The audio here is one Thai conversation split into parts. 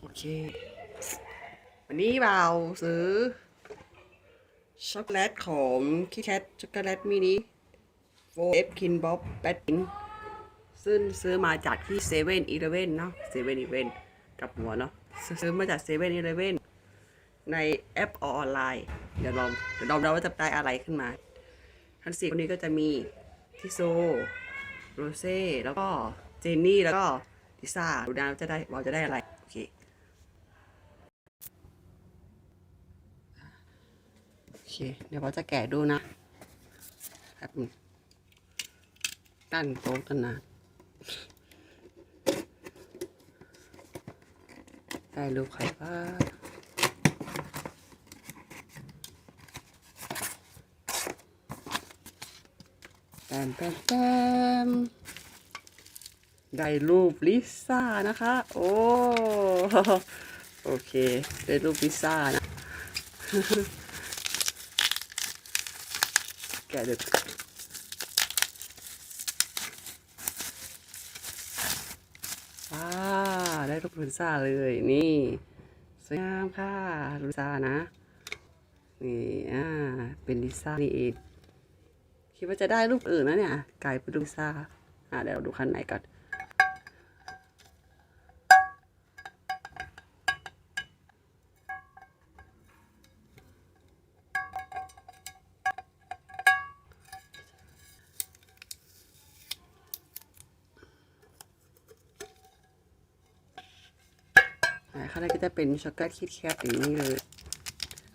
โอเค วันนี้เราซื้อ ช็อกโกแลตของคิแคทช็อกโกแลตมินิโฟเอฟคินบ๊อบแปดพิงซึ่งซื้อมาจากที่เซเว่นอีเลเว่นเนาะเซเว่นอีเลเว่นกับหัวเนาะซื้อมาจากเซเว่นอีเลเว่นในแอปออนไลน์ เดี๋ยวลองเดี๋ยวลองเราว่าจะได้อะไรขึ้นมา ทั้งสี่คนนี้ก็จะมีทิโซโรเซ่แล้วก็เจนนี่แล้วก็ลิซ่าดูนะว่าจะได้เราจะได้อะไร โอเค โอ เคเดี๋ยวเราจะแกะดูนะแบบนึงตั้นโต๊ะตั้นนานได้รูปใครบ้างแตมแตมแตมได้รูปลิซ่านะคะ โอ้โอเค ได้รูปลิซ่านะ แกะเด็ดว้าได้รูปลิซ่าเลยนี่สวยงามค่ะลิซ่านะนี่อ่าเป็นลิซ่านี่เองคิดว่าจะได้รูปอื่นนะเนี่ยกลายเป็นลิซ่าอ่าเดี๋ยวเราดูคันไหนก่อน ข้างในก็จะเป็นช็อกโกแลตคิดแคทอย่างนี้เลย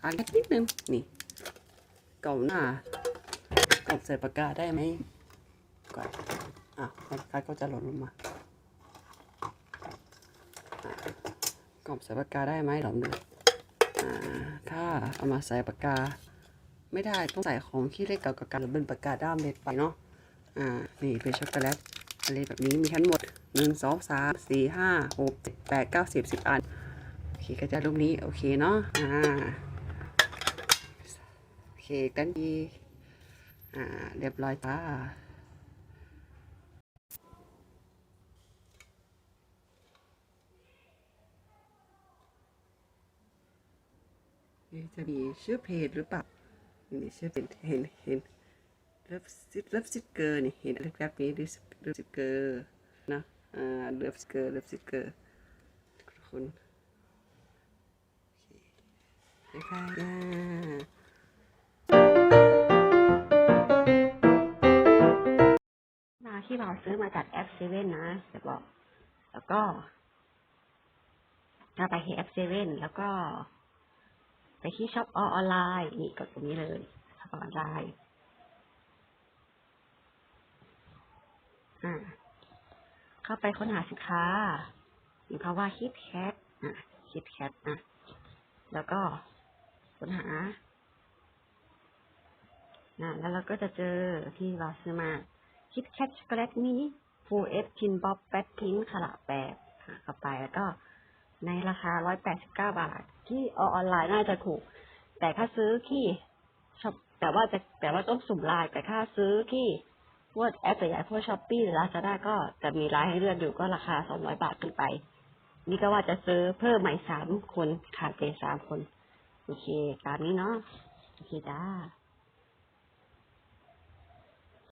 อ่านนิดนึง นี่กล่องหน้ากล่องใส่ปากกาได้ไหมก่อนอะปากกาก็จะหล่นลงมากล่องใส่ปากกาได้ไหมลองดูอ่าถ้าเอามาใส่ปากกา ไม่ได้ต้องใส่ของที่เล็กเกับกันหรือเป็นปากกาด้ามเล็กไปเนาะอ่านี่เป็นช็อกโกแลต อะไรแบบนี้มีทั้งหมดหนึ่งสองสามสี่ห้าหกเจ็ดแปดเก้าสิบสิบอัน โอเคก็จะรูปนี้ โอเคเนาะอ่าโอเคกันดีอ่าเรียบร้อยจ้าจะมีชื่อเพจหรือเปล่านี่ชื่อเพจเห็นเห็น เลิฟซิเลิฟซิเกอร์นี่เห็นอะไรแบบนี้ดิเลิฟซิเกอร์นะอ่าเลิฟซิเกอร์เลิฟซิเกอร์คุณบ๊ายบายจ้ามาที่เราซื้อมาจากแอปเซเว่นนะจะบอก แล้วก็เราไปที่แอปเซเว่นแล้วก็ ไปที่ช็อปออนไลน์ นี่กดตรงนี้เลยช็อปออนไลน์ อ่าเข้าไปค้นหาสินค้ามีคำว่าคิดแคทอะคิดแคทอะแล้วก็ค้นหานะแล้วเราก็จะเจอที่เราซื้อมาคิดแคทช็อกโกแลตมินิฟูเอฟทินบ๊อบแปดพิงขนาดแปดหาเข้าไปแล้วก็ในราคาร้อยแปดสิบเก้าบาท ที่ออนไลน์น่าจะถูก แต่ถ้าซื้อที่ช็อปแต่ว่าจะแต่ว่าต้องสุ่มลายแต่ถ้าซื้อที่ พวกแอปใหญ่ๆพวกช้อปปี้หรือลาซาด้าก็จะมีร้านให้เลือกอยู่ก็ราคาสองร้อยบาทขึ้นไป นี่ก็ว่าจะซื้อเพิ่มใหม่สามคนขาดไปสามคน โอเค ตามนี้เนาะโอเคจ้า